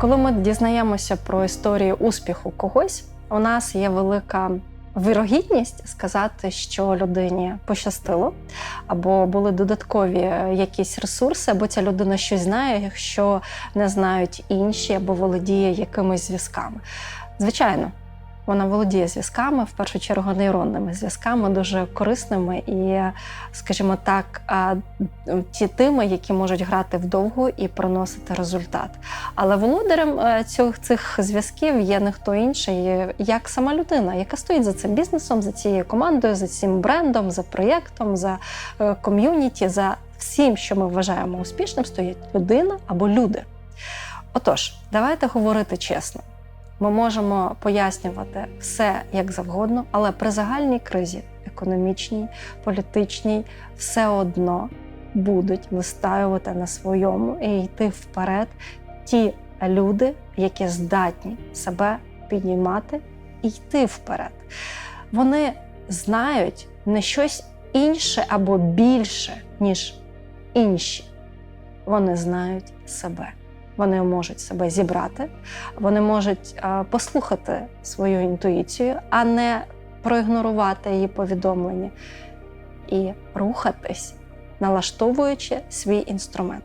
Коли ми дізнаємося про історію успіху когось, у нас є велика вирогідність сказати, що людині пощастило, або були додаткові якісь ресурси, або ця людина щось знає, що не знають інші, або володіє якимись зв'язками. Звичайно. Вона володіє зв'язками, в першу чергу нейронними зв'язками, дуже корисними і, скажімо так, ті тими, які можуть грати вдовго і приносити результат. Але володарем е, цих, цих зв'язків є не хто інший, як сама людина, яка стоїть за цим бізнесом, за цією командою, за цим брендом, за проєктом, за е, ком'юніті, за всім, що ми вважаємо успішним, стоїть людина або люди. Отож, давайте говорити чесно. Ми можемо пояснювати все як завгодно, але при загальній кризі, економічній, політичній, все одно будуть вистаювати на своєму і йти вперед ті люди, які здатні себе піднімати і йти вперед. Вони знають не щось інше або більше, ніж інші. Вони знають себе. Вони можуть себе зібрати, вони можуть е, послухати свою інтуїцію, а не проігнорувати її повідомлення і рухатись, налаштовуючи свій інструмент.